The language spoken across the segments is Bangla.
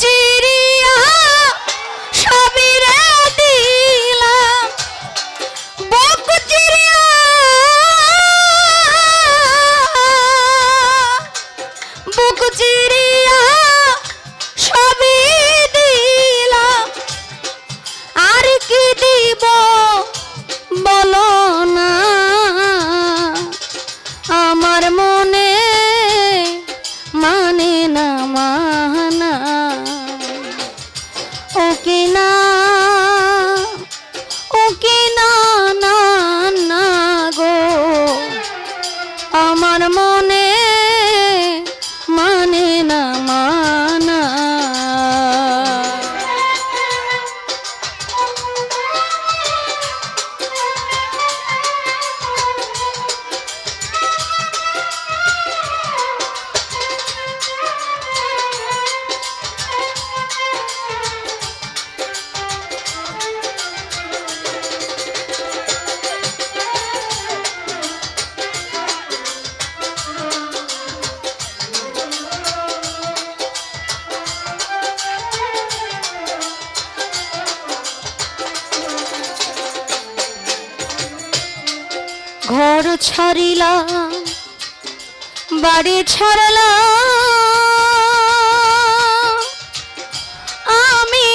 চিরিয়া সবিরে দিলাম। বুক চিরিয়া বুক চিরিয়া সবই দিলাম। আর কি দিব বলো? ঘর ছাড়িলাম, বাড়ি ছাড়লাম। আমি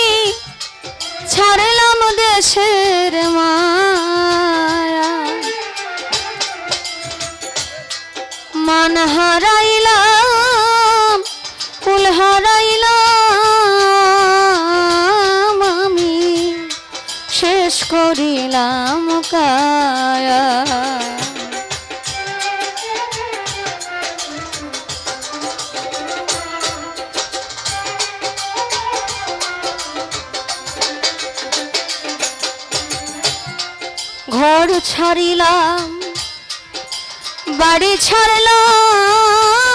ছাড়লাম দেশের মায়া। মান হারাইলাম কুল হারাইলাম। আমি শেষ করিলাম কায়া। ছাড়িলাম বাড়ি ছাড়লাম।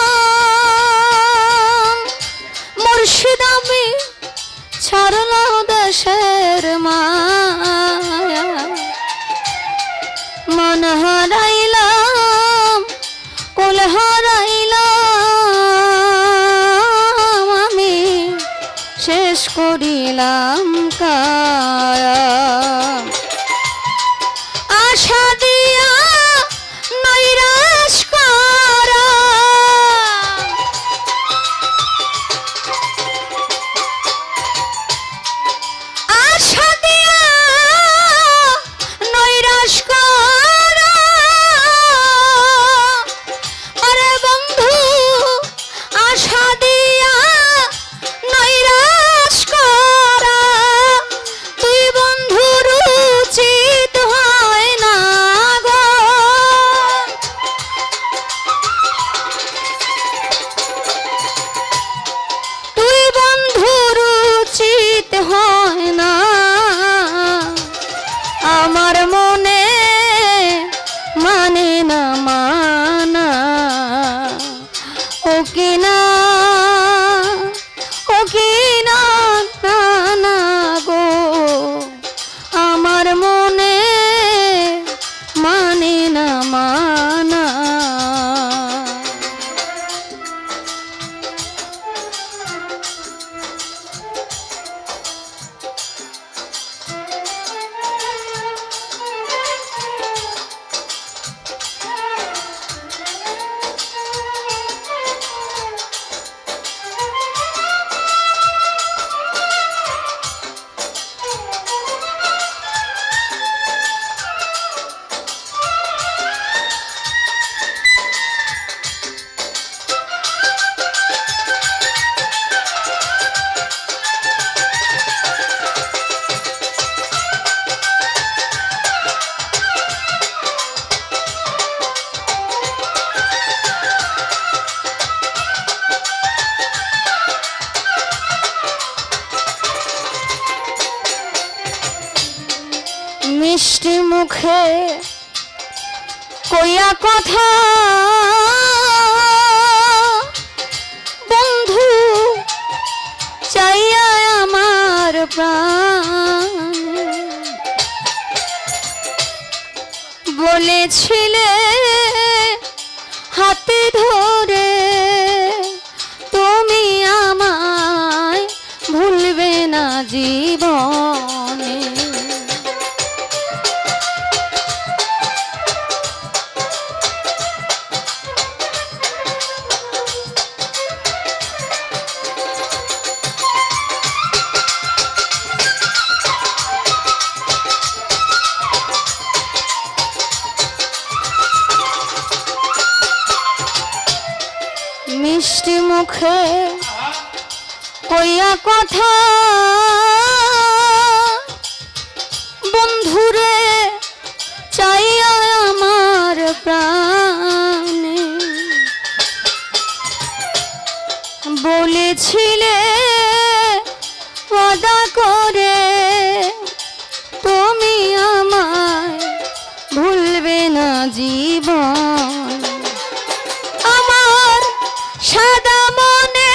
মিষ্টি মুখে কইয়া কথা। বন্ধু চাইয়া আমার প্রাণ। বলেছিলে মিষ্টি মুখে কইয়া কথা। সাদা মনে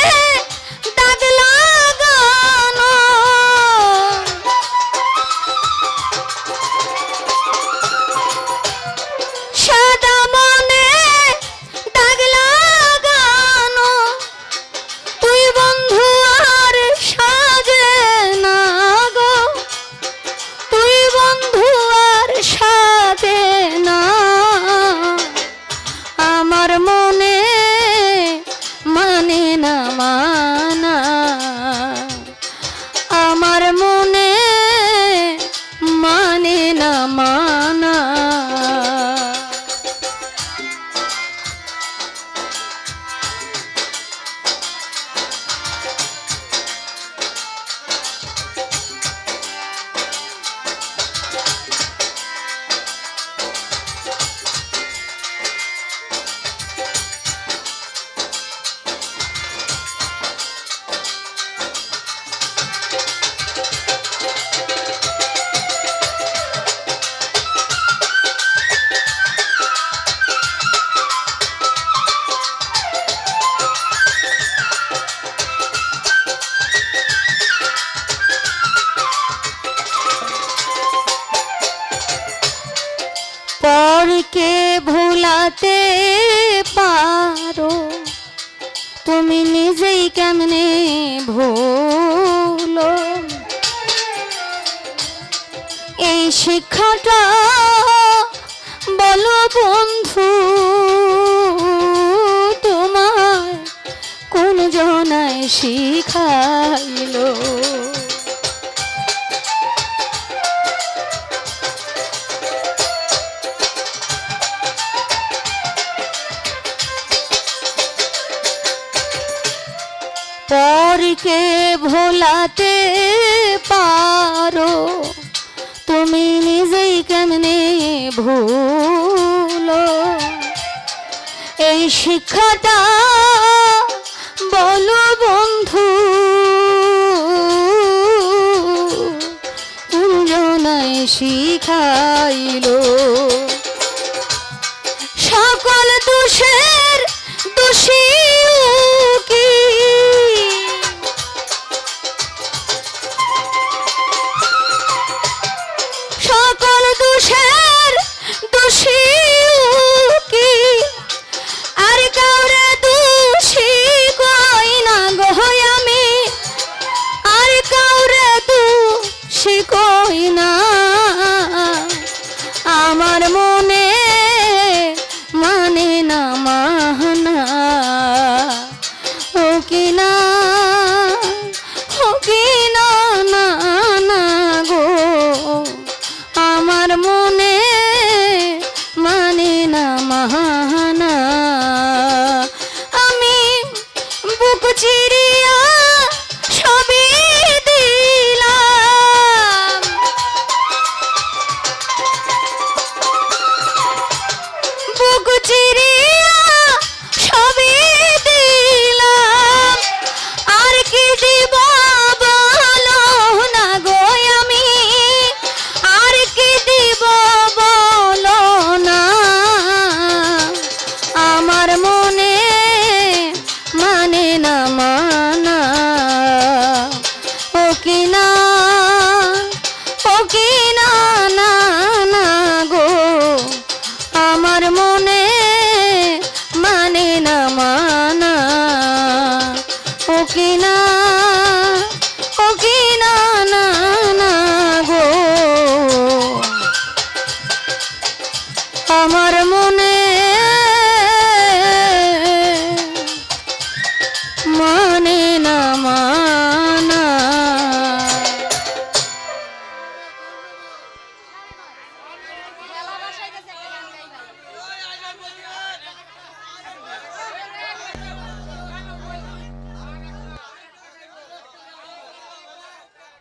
কে ভুলাতে পারো। তুমি নিজেই কেমনে ভুলো? এই শিক্ষাটা বলো বন্ধু তোমার কোন জনায় শিখাইলো? পরকে ভোলাতে পারো। তুমি নিজেই কেমনে ভুলো? এই শিক্ষাটা বলো বন্ধু জনাই শিখাইলো।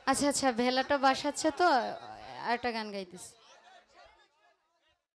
আচ্ছা আচ্ছা ভেলাটা বাসাচ্ছে তো আরেকটা গান গাইতেছি।